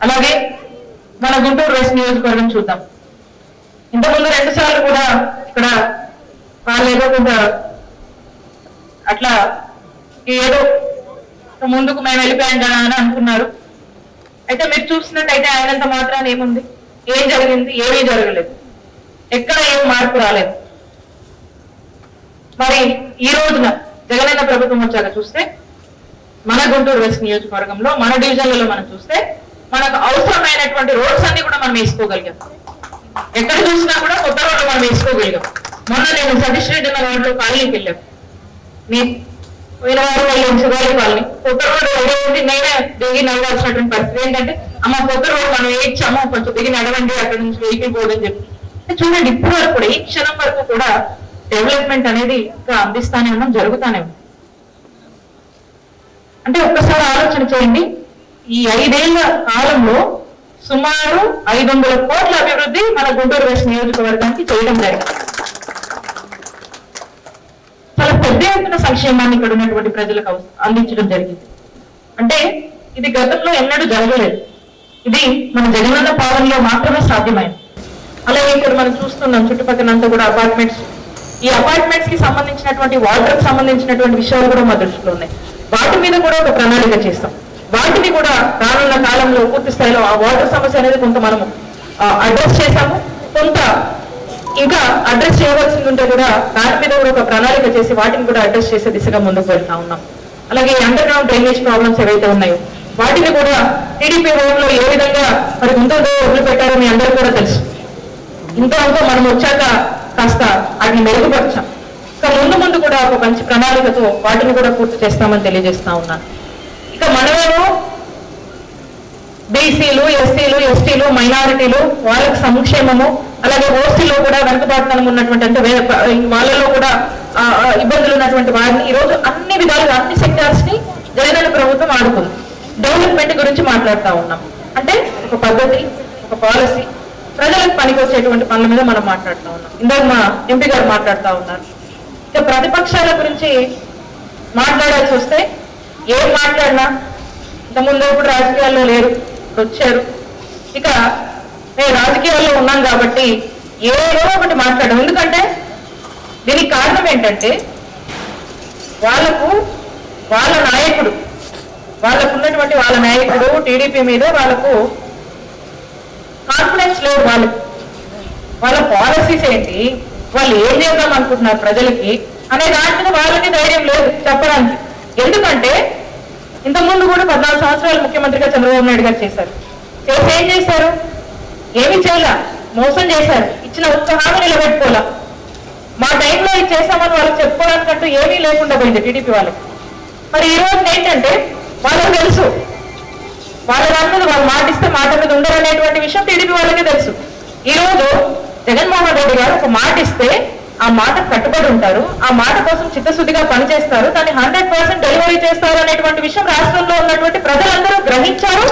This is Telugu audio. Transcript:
అలాగే మన గుంటూరు వెస్ట్ నియోజకవర్గం చూద్దాం. ఇంతకుముందు రెండు సార్లు కూడా ఇక్కడ వాళ్ళు ఏదో కొంత అట్లా ఏదో ముందుకు మేము వెళ్ళిపోయాం కదా అని అనుకున్నారు అయితే మీరు చూసినట్టయితే ఆయనంత మాత్రం ఏముంది? ఏం జరిగింది? ఏమీ జరగలేదు. ఎక్కడ ఏం మార్పు రాలేదు. మరి ఈ రోజున జగనన్న ప్రభుత్వం వచ్చాక చూస్తే మన గుంటూరు వెస్ట్ నియోజకవర్గంలో మన డివిజన్లలో మనం చూస్తే మనకు అవసరమైనటువంటి రోడ్స్ అన్ని కూడా మనం వేసుకోగలిగాం. ఎక్కడ చూసినా కూడా కొత్త రోడ్లు మనం వేసుకోగలిగాం. మొన్న నేను సతీష్ రెడ్డి నగర్ రోడ్లో కాలనీకి వెళ్ళాం. నీ పోయిన వారు వెళ్ళాం కాలనీ. కొత్త రోడ్డు వెళ్ళేది నేనే దిగి నడవాల్సినటువంటి పరిస్థితి ఏంటంటే అమ్మ కొత్త రోడ్డు మనం వేయించాము కొంచెం దిగి నడవండి అక్కడ నుంచి వెహికల్ పోదని చెప్పి. చూడండి ఇప్పుడు వరకు కూడా ఈ క్షణం వరకు కూడా డెవలప్మెంట్ అనేది ఇంకా అందిస్తానే ఉన్నాం జరుగుతానే ఉంది. అంటే ఒక్కసారి ఆలోచన చేయండి ఈ ఐదేళ్ళ కాలంలో సుమారు ఐదు వందల కోట్ల అభివృద్ధి మన గుంటూరు వెస్ట్ నియోజకవర్గానికి చేయడం జరిగింది. చాలా పెద్ద ఎత్తున సంక్షేమాన్ని ఇక్కడ ఉన్నటువంటి ప్రజలకు అందించడం జరిగింది. అంటే ఇది గతంలో ఎన్నడూ జరగలేదు. ఇది మన జగనన్న పాలనలో మాత్రమే సాధ్యమైంది. అలాగే ఇక్కడ మనం చూస్తున్నాం చుట్టుపక్కల అంతా కూడా అపార్ట్మెంట్స్. ఈ అపార్ట్మెంట్స్కి సంబంధించినటువంటి వాటర్ సంబంధించినటువంటి విషయాలు కూడా మా దృష్టిలో ఉన్నాయి. వాటి మీద కూడా ఒక ప్రణాళిక చేస్తాం. వాటిని కూడా రానున్న కాలంలో పూర్తి స్థాయిలో ఆ వాటర్ సమస్య అనేది కొంత మనము అడ్రస్ చేశాము. కొంత ఇంకా అడ్రస్ చేయవలసింది ఉంటే కూడా దాని మీద కూడా ఒక ప్రణాళిక చేసి వాటిని కూడా అడ్రస్ చేసే దిశగా ముందుకు వెళ్తా ఉన్నాం. అలాగే అండర్ గ్రౌండ్ డ్రైనేజ్ ప్రాబ్లమ్స్ ఏవైతే ఉన్నాయో వాటిని కూడా టీడీపీ రోడ్ ఏ విధంగా మరి ముందు వదిలిపెట్టారో మీ అందరూ కూడా తెలుసు. ఇంత మనం వచ్చాక కాస్త వాటిని మెరుగుపరచాం. ఇంకా ముందు ముందు కూడా ఒక మంచి ప్రణాళికతో వాటిని కూడా పూర్తి చేస్తామని తెలియజేస్తా ఉన్నాను. ఇక మనమేమో బీసీలు ఎస్సీలు ఎస్టీలు మైనారిటీలు వాళ్ళకి సంక్షేమము అలాగే ఓసీలో కూడా వెనుకబాటుతనం ఉన్నటువంటి అంటే వాళ్ళలో కూడా ఇబ్బందులు ఉన్నటువంటి వారిని ఈరోజు అన్ని విధాలుగా అన్ని సెక్టార్స్ని జగనన్న ప్రభుత్వం ఆడుకుంది. డెవలప్మెంట్ గురించి మాట్లాడుతూ ఉన్నాం. అంటే ఒక పద్ధతి ఒక పాలసీ ప్రజలకు పనికొచ్చేటువంటి పనుల మీద మనం మాట్లాడుతూ ఉన్నాం. ఇందాక మా ఎంపీ గారు మాట్లాడుతూ ఉన్నారు. ఇక ప్రతిపక్షాల గురించి మాట్లాడాల్సి వస్తే ఏం మాట్లాడినా? ఇంతకుముందు ఇప్పుడు రాజకీయాల్లో లేరు వచ్చారు. ఇక మేము రాజకీయాల్లో ఉన్నాం కాబట్టి ఏదో ఒకటి మాట్లాడడం. ఎందుకంటే దీనికి కారణం ఏంటంటే వాళ్ళకు వాళ్ళ నాయకుడు వాళ్ళకు ఉన్నటువంటి వాళ్ళ నాయకుడు టీడీపీ మీద వాళ్ళకు కాన్ఫిడెన్స్ లేదు వాళ్ళు. వాళ్ళ పాలసీస్ ఏంటి? వాళ్ళు ఏం చేద్దాం అనుకుంటున్నారు ప్రజలకి? అనే దాంట్లో వాళ్ళకి ధైర్యం లేదు చెప్పడానికి. ఎందుకంటే ఇంతకుముందు కూడా పద్నాలుగు సంవత్సరాలు ముఖ్యమంత్రిగా చంద్రబాబు నాయుడు గారు చేశారు. చేసి ఏం చేశారు? ఏమి చేయాల. మోసం చేశారు. ఇచ్చిన ఒక్క హామీ నిలబెట్టుకోవాలా మా టైంలో ఇది చేశామని వాళ్ళకి చెప్పుకోవడానికంటూ ఏమీ లేకుండా పోయింది టీడీపీ వాళ్ళకి. మరి ఈ రోజు ఏంటంటే వాళ్ళకి తెలుసు. వాళ్ళ దాని మీద వాళ్ళు మాటిస్తే మాట మీద ఉండరనేటువంటి విషయం టీడీపీ వాళ్ళకే తెలుసు. ఈరోజు జగన్మోహన్ రెడ్డి గారు ఒక మాట ఇస్తే ఆ మాట కట్టుబడి ఉంటారు ఆ మాట కోసం చిత్తశుద్ధిగా పనిచేస్తారు దాన్ని హండ్రెడ్ పర్సెంట్ డెలివరీ చేస్తారు అనేటువంటి విషయం రాష్ట్రంలో ఉన్నటువంటి ప్రజలందరూ గ్రహించారు.